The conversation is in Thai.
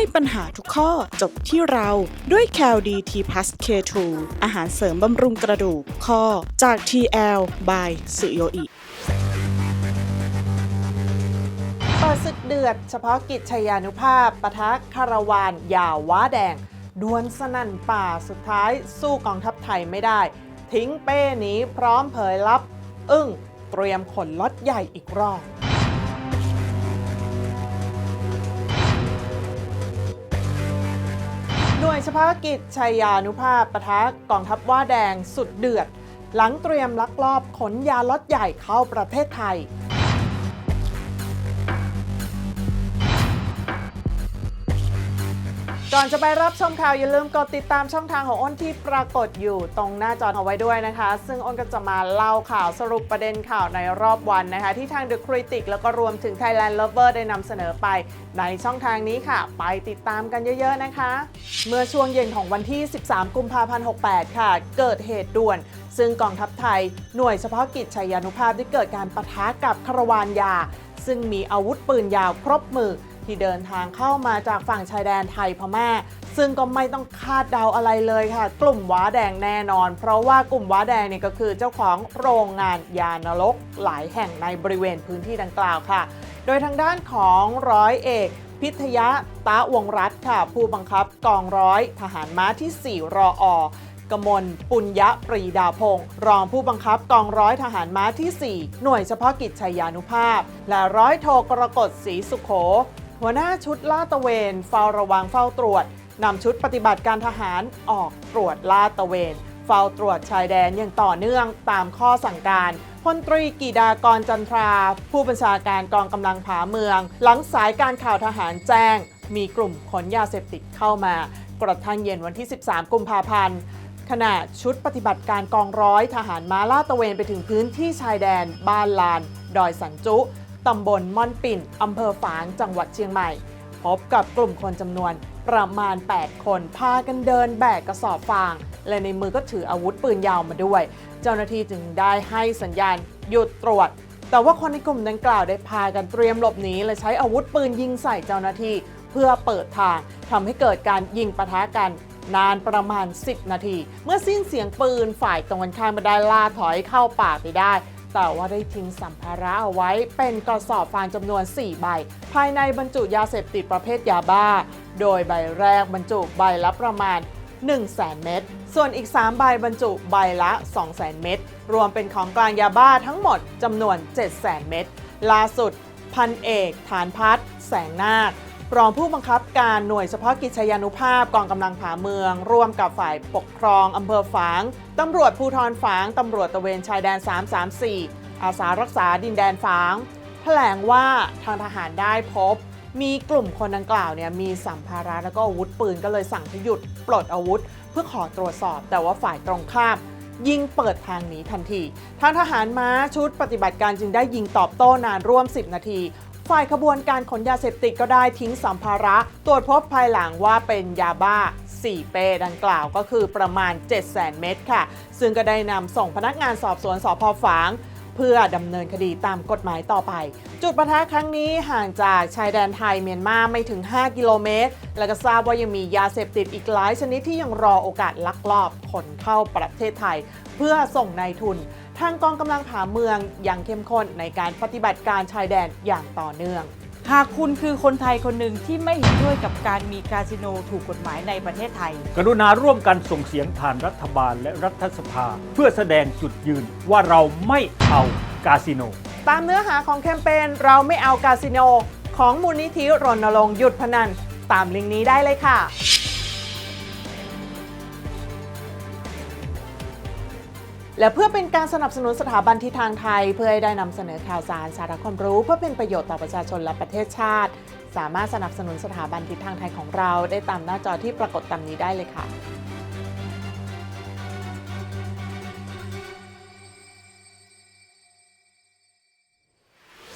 ให้ปัญหาทุกข้อจบที่เราด้วย c a l d t p l u s K2 อาหารเสริมบำรุงกระดูกข้อจาก TL by สุโยอิเปิดศึกเดือด เฉพาะกิจชยานุภาพปะทะคารวานยาว้าแดง ดวลสนั่นป่าสุดท้ายสู้กองทัพไทยไม่ได้ ทิ้งเป้หนีพร้อมเผยลับ อึ้งเตรียมขนล็อตใหญ่อีกรอบ หน่วยเฉพาะกิจชัยยานุภาพปะทะกองทัพว่าแดงสุดเดือด หลังเตรียมลักลอบขนยาล็อตใหญ่เข้าประเทศไทย ก่อนจะไปรับชมข่าวอย่าลืมกดติดตามช่องทางของอ้นที่ปรากฏอยู่ตรงหน้าจอเอาไว้ด้วยนะคะ ซึ่งอ้นก็จะมาเล่าข่าวสรุปประเด็นข่าวในรอบวันนะคะ ที่ทาง The Critic แล้วก็รวมถึง Thailand Lover ได้นำเสนอไป ในช่องทางนี้ค่ะ ไปติดตามกันเยอะๆนะคะ เมื่อช่วงเย็นของวันที่ 13 กุมภาพันธ์ 68 ค่ะ เกิดเหตุด่วน ซึ่งกองทัพไทยหน่วยเฉพาะกิจชัยานุภาพได้เกิดการปะทะกับคารวานยา ซึ่งมีอาวุธปืนยาวครบมือ ที่เดินทางเข้ามาจากฝั่งชายแดนไทยพม่า ซึ่งก็ไม่ต้องคาดเดาอะไรเลยค่ะ กลุ่มว้าแดงแน่นอน เพราะว่ากลุ่มว้าแดงเนี่ยก็คือเจ้าของโรงงานยานรกหลายแห่งในบริเวณพื้นที่ดังกล่าวค่ะ โดยทางด้านของร้อยเอกพิทยะตะวงรัตน์ค่ะ ผู้บังคับกองร้อยทหารม้าที่ 4 รออกมลปุญญะปรีดาพงศ์รองผู้บังคับกองร้อยทหารม้าที่ 4 หน่วยเฉพาะกิจชัยยานุภาพ และร้อยโทกรกฎศรีสุขโข หัวหน้าชุดลาดตระเวนเฝ้าระวังเฝ้าตรวจนำชุดปฏิบัติการทหารออกตรวจลาดตระเวน เฝ้าตรวจชายแดนอย่างต่อเนื่องตามข้อสั่งการพลตรีกีดากรจันทรา ผู้บัญชาการกองกำลังผาเมือง หลังสายการข่าวทหารแจ้ง มีกลุ่มขนยาเสพติดเข้ามากระทั่งเย็นวันที่ 13 กุมภาพันธ์ขณะชุดปฏิบัติการกองร้อยทหารม้าลาดตระเวนไปถึงพื้นที่ชายแดน บ้านลาน ดอยสันจุ ตำบลม่อนปิ่น อำเภอฝาง จังหวัดเชียงใหม่ พบกับกลุ่มคนจำนวนประมาณ 8 คน พากันเดินแบกกระสอบฟาง และในมือก็ถืออาวุธปืนยาวมาด้วย เจ้าหน้าที่จึงได้ให้สัญญาณหยุดตรวจ แต่ว่าคนในกลุ่มดังกล่าวได้พากันเตรียมหลบหนีและใช้อาวุธปืนยิงใส่เจ้าหน้าที่ เพื่อเปิดทางทำให้เกิดการยิงปะทะกันนานประมาณ 10 นาที เมื่อสิ้นเสียงปืนฝ่ายตรงกันข้ามมาได้ล่าถอยเข้าป่าไปได้ แต่ว่าได้ทิ้งสัมภาระเอาไว้เป็นกระสอบฟางจำนวน 4 ใบ ภายในบรรจุยาเสพติดประเภทยาบ้า โดยใบแรกบรรจุใบละประมาณ 1 0 0 0 0แเม็ด ส่วนอีก 3 ใบบรรจุใบละ 2 0 0 0 0 0เม็ด รวมเป็นของกลางยาบ้าทั้งหมดจำนวน 7 0 0 0 0 0เม็ด ล่าสุดพันเอก ฐานพัฒแสงนาค รองผู้บังคับการหน่วยเฉพาะกิจชยานุภาพกองกำลังผาเมือง ร่วมกับฝ่ายปกครองอำเภอฝางตำรวจภูธรฝางตำรวจตะเวนชายแดน 334 อาสารักษาดินแดนฝางแถลงว่าทางทหารได้พบ มีกลุ่มคนดังกล่าวเนี่ยมีสัมภาระแล้วก็อาวุธปืนก็เลยสั่งให้หยุดปลดอาวุธ เพื่อขอตรวจสอบ แต่ว่าฝ่ายตรงข้ามยิงเปิดทางหนีทันที ทางทหารม้าชุดปฏิบัติการจึงได้ยิงตอบโต้นานร่วม 10 นาที ฝ่ายขบวนการขนยาเสพติดก็ได้ทิ้งสัมภาระ ตรวจพบภายหลังว่าเป็นยาบ้า 4 เป้ดังกล่าวก็คือประมาณ 7 0 0 0 0เม็ดค่ะ ซึ่งก็ได้นำส่งพนักงานสอบสวนสพฝางเพื่อดำเนินคดีตามกฎหมายต่อไป จุดประทะครั้งนี้ห่างจากชายแดนไทยเมียนมาไม่ถึง 5 กิโลเมตร และก็ทราบว่ายังมียาเสพติดอีกหลายชนิดที่ยังรอโอกาสลักลอบขนเข้าประเทศไทย เพื่อส่งในายทุน ทางกองกำลังผาเมืองอย่างเข้มข้นในการปฏิบัติการชายแดนอย่างต่อเนื่อง หากคุณคือคนไทยคนหนึ่งที่ไม่เห็นด้วยกับการมีคาสิโนถูกกฎหมายในประเทศไทย กรุณาร่วมกันส่งเสียงผ่านรัฐบาลและรัฐสภา เพื่อแสดงจุดยืนว่าเราไม่เอากาสิโน ตามเนื้อหาของแคมเปญเราไม่เอากาสิโน ของมูลนิธิรณรงค์หยุดพนัน ตามลิงก์นี้ได้เลยค่ะ และเพื่อเป็นการสนับสนุนสถาบันทิศทางไทย เพื่อให้ได้นำเสนอข่าวสารสาระความรู้ เพื่อเป็นประโยชน์ต่อประชาชนและประเทศชาติ สามารถสนับสนุนสถาบันทิศทางไทยของเราได้ตามหน้าจอที่ปรากฏตามนี้ได้เลยค่ะ